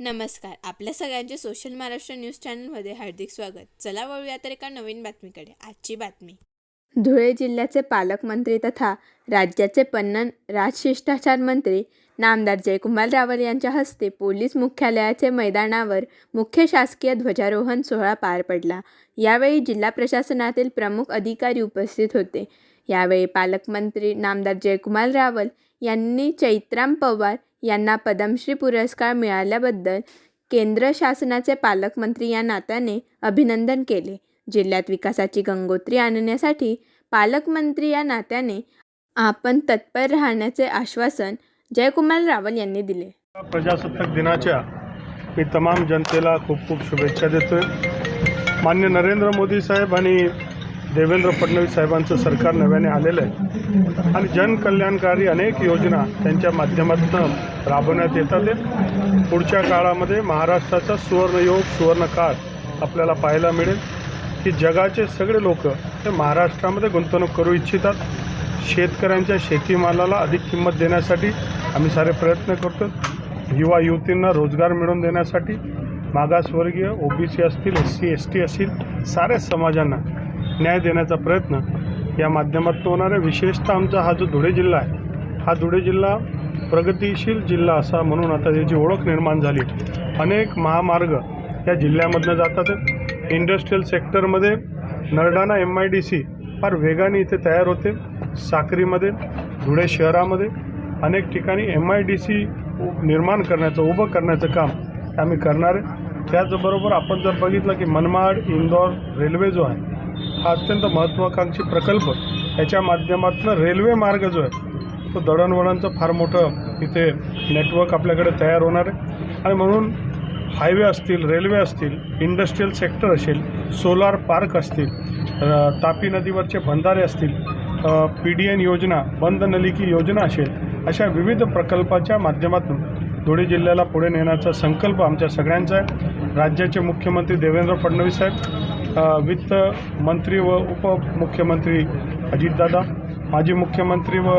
नमस्कार. आपल्या सगळ्यांचे सोशल महाराष्ट्र न्यूज चॅनलमध्ये हार्दिक स्वागत. चला वळूया तर एका नवीन बातमीकडे. आजची बातमी. धुळे जिल्ह्याचे पालकमंत्री तथा राज्याचे पन्नन राजशिष्टाचार मंत्री नामदार जयकुमार रावल यांच्या हस्ते पोलीस मुख्यालयाचे मैदानावर मुख्य शासकीय ध्वजारोहण सोहळा पार पडला. यावेळी जिल्हा प्रशासनातील प्रमुख अधिकारी उपस्थित होते. यावेळी पालकमंत्री नामदार जयकुमार रावल यांनी चैत्राम पवार यांना पद्मश्री पुरस्कार मिळाल्याबद्दल केंद्र शासनाचे पालकमंत्री या नात्याने अभिनंदन केले. जिल्ह्यात विकासाची गंगोत्री आणण्यासाठी पालकमंत्री या नात्याने आपण तत्पर राहण्याचे आश्वासन जयकुमार रावल यांनी दिले. प्रजासत्ताक दिनाच्या मी तमाम जनतेला खूप खूप शुभेच्छा देतोय. मान्य नरेंद्र मोदी साहेब आणि देवेंद्र फडणवीस साहेबांचं सरकार नव्याने आलेलं आहे. आणि जनकल्याणकारी अनेक योजना त्यांच्या माध्यमातून राबवण्यात येतात. आहे. पुढच्या काळामध्ये महाराष्ट्राचा सुवर्णयोग सुवर्णकाळ आपल्याला पाहायला मिळेल. की जगाचे सगळे लोक हे महाराष्ट्रामध्ये गुंतवणूक करू इच्छितात. शेतकऱ्यांच्या शेतीमालाला अधिक किंमत देण्यासाठी आम्ही सारे प्रयत्न करतो. युवा युवतींना रोजगार मिळवून देण्यासाठी मागासवर्गीय ओबीसी असतील एस सी एस टी असतील साऱ्या समाजांना न्याय देण्याचा प्रयत्न या माध्यमातून होणार. आहे विशेषतः आमचा हा जो धुळे जिल्हा आहे हा धुळे जिल्हा प्रगतिशील जिल्हा असा म्हणून आता याची ओळख निर्माण झाली. अनेक महामार्ग या जिल्ह्यामधनं जातात. इंडस्ट्रीयल सेक्टरमध्ये Nardana M I D C फार वेगाने इथे तयार होते. साक्रीमध्ये धुळे शहरामध्ये अनेक ठिकाणी एम आय डी सी निर्माण करण्याचं उभं करण्याचं काम आम्ही करणार आहे. त्याचबरोबर आपण जर बघितलं की मनमाड इंदौर रेल्वे जो आहे हा अत्यंत महत्त्वाकांक्षी प्रकल्प याच्या माध्यमातून रेल्वे मार्ग जो आहे तो दळणवळणचं फार मोठं इथे नेटवर्क आपल्याकडे तयार होणार आहे. आणि म्हणून हायवे असतील रेल्वे असतील इंडस्ट्रीयल सेक्टर असेल सोलार पार्क असतील तापी नदीवरचे बंधारे असतील पी डी एन योजना बंद नलिकी योजना असेल अशा विविध प्रकल्पाच्या माध्यमातून धुळे जिल्ह्याला पुढे नेण्याचा संकल्प आमच्या सगळ्यांचा आहे. राज्याचे मुख्यमंत्री देवेंद्र फडणवीस साहेब वित्त मंत्री व उपमुख्यमंत्री अजितदादा माजी मुख्यमंत्री व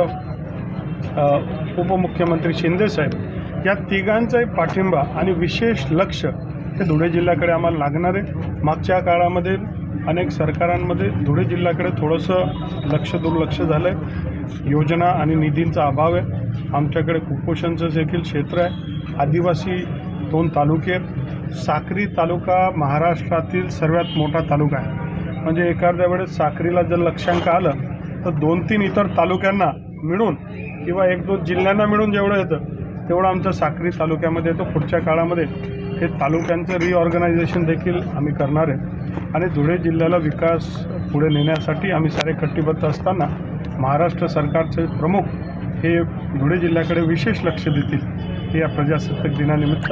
उपमुख्यमंत्री शिंदेसाहेब या तिघांचाही पाठिंबा आणि विशेष लक्ष हे धुळे जिल्ह्याकडे आम्हाला लागणार आहे. मागच्या काळामध्ये अनेक सरकारांमध्ये धुळे जिल्ह्याकडे थोडंसं लक्ष दुर्लक्ष झालं आहे योजना आणि निधींचा अभाव आहे. आमच्याकडे कुपोषणचं देखील क्षेत्र आहे. आदिवासी दोन तालुके आहेत. साक्री तालुका महाराष्ट्रातील सर्वात मोठा तालुका आहे. म्हणजे एखाद्या वेळेस साक्रीला जर लक्षांक आलं तर दोन तीन इतर तालुक्यांना मिळून किंवा एक दोन जिल्ह्यांना मिळून जेवढं येतं तेवढं आमच्या साक्री तालुक्यामध्ये येतो पुढच्या काळामध्ये हे तालुक्यांचं रिऑर्गनायझेशन देखील आम्ही करणार आहे. आणि धुळे जिल्ह्याला विकास पुढे नेण्यासाठी आम्ही सारे कटिबद्ध असताना महाराष्ट्र सरकारचे प्रमुख हे धुळे जिल्ह्याकडे विशेष लक्ष देतील हे या प्रजासत्ताक दिनानिमित्त